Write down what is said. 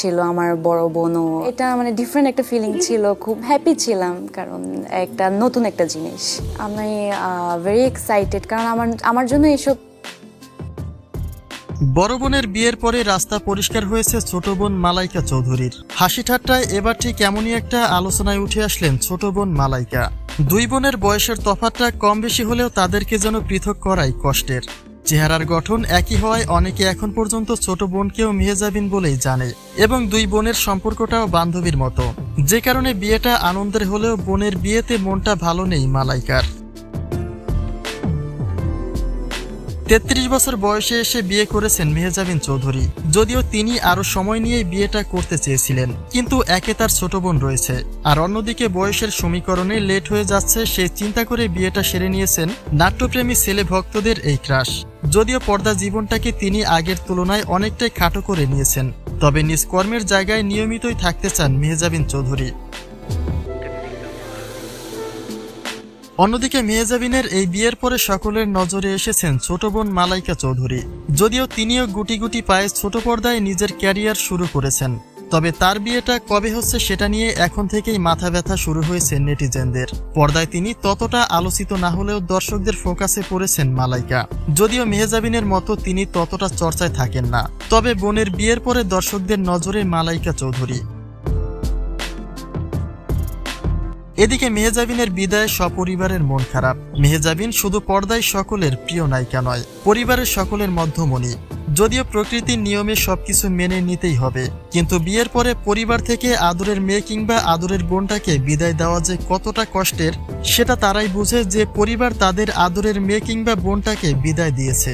ছিল আমার বড় বোনও। এটা মানে ডিফারেন্ট একটা ফিলিং ছিল, খুব হ্যাপি ছিলাম কারণ একটা নতুন একটা জিনিস। আমি ভেরি এক্সাইটেড কারণ আমার আমার জন্য এসব বড় বোনের বিয়ের পরে রাস্তা পরিষ্কার হয়েছে ছোট বোন মালাইকা চৌধুরীর। হাসি ঠাট্টায় এবার ঠিক এমনই একটা আলোচনায় উঠে আসলেন ছোট বোন মালাইকা। দুই বোনের বয়সের তফাতটা কম বেশি হলেও তাদেরকে যেন পৃথক করাই কষ্টের। চেহারার গঠন একই হওয়ায় অনেকে এখন পর্যন্ত ছোট বোনকেও মেহেজাবিন বলেই জানে এবং দুই বোনের সম্পর্কটাও বান্ধবীর মতো। যে কারণে বিয়েটা আনন্দের হলেও বোনের বিয়েতে মনটা ভালো নেই মালাইকার। তেত্রিশ বছর বয়সে এসে বিয়ে করেছেন মেহজাবিন চৌধুরী। যদিও তিনি আরও সময় নিয়ে বিয়েটা করতে চেয়েছিলেন, কিন্তু একে তার ছোট বোন রয়েছে। আর অন্যদিকে বয়সের সমীকরণে লেট হয়ে যাচ্ছে সেই চিন্তা করে বিয়েটা সেরে নিয়েছেন নাট্যপ্রেমী ছেলে ভক্তদের এই ক্রাশ। যদিও পর্দা জীবনটাকে তিনি আগের তুলনায় অনেকটাই খাটো করে নিয়েছেন, তবে নিজ কর্মের জায়গায় নিয়মিতই থাকতে চান মেহজাবিন চৌধুরী। অন্যদিকে মেহজাবিনের এই বিয়ের পরে সকলের নজরে এসেছেন ছোট বোন মালাইকা চৌধুরী। যদিও তিনিও গুটি গুটি পায়ে ছোট পর্দায় নিজের ক্যারিয়ার শুরু করেছেন। তবে তার বিয়েটা কবে হচ্ছে সেটা নিয়ে এখন থেকেই মাথা ব্যথা শুরু হয়েছে নেটিজেনদের। পর্দায় তিনি ততটা আলোচিত না হলেও দর্শকদের ফোকাসে পড়েছেন মালাইকা। যদিও মেহজাবিনের মতো তিনি ততটা চর্চায় থাকেন না। তবে বোনের বিয়ের পরে দর্শকদের নজরে মালাইকা চৌধুরী। এদিকে মেহজাবিনের বিদায় সপরিবারের মন খারাপ। মেহজাবিন শুধু পর্দায় সকলের প্রিয় নায়িকা নয়, পরিবারের সকলের মধ্যমণি। যদিও প্রকৃতির নিয়মে সবকিছু মেনে নিতেই হবে, কিন্তু বিয়ের পরে পরিবার থেকে আদরের মেয়ে কিংবা আদরের বোনটাকে বিদায় দেওয়া যে কতটা কষ্টের, সেটা তারাই বুঝে যে পরিবার তাদের আদরের মেয়ে কিংবা বোনটাকে বিদায় দিয়েছে।